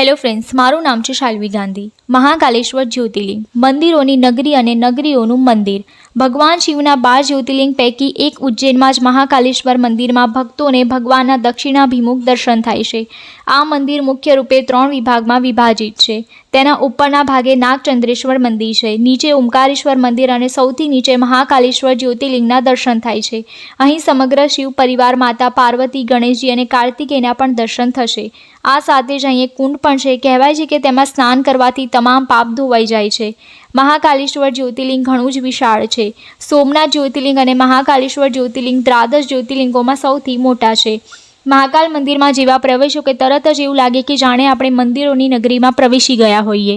Hello friends મારું નામ છે શાલ્વી ગાંધી. મહાકાલેશ્વર જ્યોતિર્લિંગ. મંદિરોની નગરી અને નગરીઓનું મંદિર. ભગવાન શિવના બાર જ્યોતિર્લિંગ પૈકી એક ઉજ્જૈનમાં જ મહાકાલેશ્વર મંદિરમાં ભક્તોને ભગવાનના દક્ષિણાભિમુખ દર્શન થાય છે. આ મંદિર મુખ્ય રૂપે ત્રણ વિભાગમાં વિભાજિત છે. તેના ઉપરના ભાગે નાગચંદ્રેશ્વર મંદિર છે. નીચે ઓમકારેશ્વર મંદિર અને સૌથી નીચે મહાકાલેશ્વર જ્યોતિર્લિંગના દર્શન થાય છે. અહીં સમગ્ર શિવ પરિવાર માતા પાર્વતી, ગણેશજી અને કાર્તિકેયના પણ દર્શન થશે. આ સાથે જ અહીં એક કુંડ પણ છે. કહેવાય છે કે તેમાં સ્નાન કરવાથી તમામ પાપ ધોવાઈ જાય છે. મહાકાલેશ્વર જ્યોતિર્લિંગ ઘણું જ વિશાળ છે. સોમનાથ જ્યોતિર્લિંગ અને મહાકાલેશ્વર જ્યોતિર્લિંગ દ્વાદશ જ્યોતિર્લિંગોમાં સૌથી મોટા છે. મહાકાલ મંદિરમાં જેવા પ્રવેશો કે તરત જ એવું લાગે કે જાણે આપણે મંદિરોની નગરીમાં પ્રવેશી ગયા હોઈએ.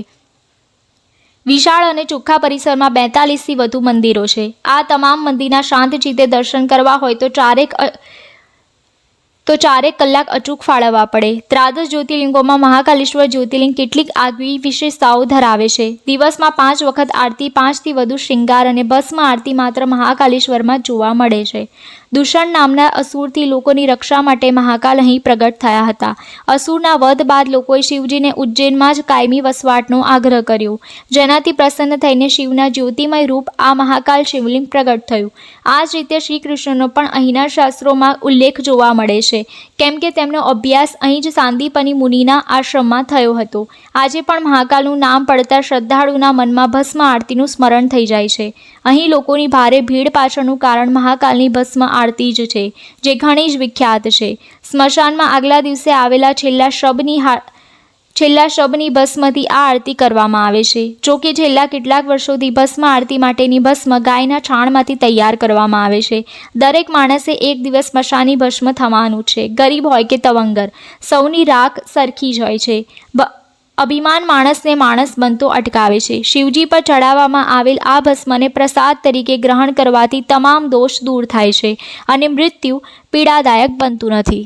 વિશાળ અને ચોખ્ખા પરિસરમાં બેતાલીસથી વધુ મંદિરો છે. આ તમામ મંદિરના શાંત ચિત્તે દર્શન કરવા હોય તો ચારેક તો ચારેક કલાક અચૂક ફાળવવા પડે. ત્રાદશ જ્યોતિર્લિંગોમાં મહાકાલેશ્વર જ્યોતિર્લિંગ કેટલીક આગવી વિશેષતાઓ ધરાવે છે. દિવસમાં પાંચ વખત આરતી, પાંચથી વધુ શૃંગાર અને ભસ્મ આરતી માત્ર મહાકાલેશ્વરમાં જોવા મળે છે. દૂષણ નામના અસુરથી લોકોની રક્ષા માટે મહાકાલ અહીં પ્રગટ થયા હતા. અસુરના વધ બાદ લોકોએ શિવજીને ઉજ્જૈનમાં જ કાયમી વસવાટનો આગ્રહ કર્યો. જેનાથી પ્રસન્ન થઈને શિવના જ્યોતિમય રૂપ આ મહાકાલ શિવલિંગ પ્રગટ થયું. આ જ રીતે શ્રી કૃષ્ણનો પણ અહીંના શાસ્ત્રોમાં ઉલ્લેખ જોવા મળે છે. કેમ કે તેમનો અભ્યાસ અહીં જ સાંદીપની મુનિના આશ્રમમાં થયો હતો. આજે પણ મહાકાલનું નામ પડતા શ્રદ્ધાળુના મનમાં ભસ્મ આરતીનું સ્મરણ થઈ જાય છે. અહીં લોકોની ભારે ભીડ પાછળનું કારણ મહાકાલની ભસ્મ આરતી જ છે, જે ઘણી જ વિખ્યાત છે. સ્મશાનમાં આગલા દિવસે આવેલા છેલ્લા શબની છેલ્લા શબની ભસ્મથી આ આરતી કરવામાં આવે છે. જો કે છેલ્લા કેટલાક વર્ષોથી ભસ્મ આરતી માટેની ભસ્મ ગાયના છાણમાંથી તૈયાર કરવામાં આવે છે. દરેક માણસે એક દિવસ સ્મશાની ભસ્મ થવાનું છે. ગરીબ હોય કે તવંગર, સૌની રાખ સરખી જ હોય છે. અભિમાન માણસને માણસ બનતો અટકાવે છે. શિવજી પર ચડાવવામાં આવેલ આ ભસ્મને પ્રસાદ તરીકે ગ્રહણ કરવાથી તમામ દોષ દૂર થાય છે અને મૃત્યુ પીડાદાયક બનતું નથી.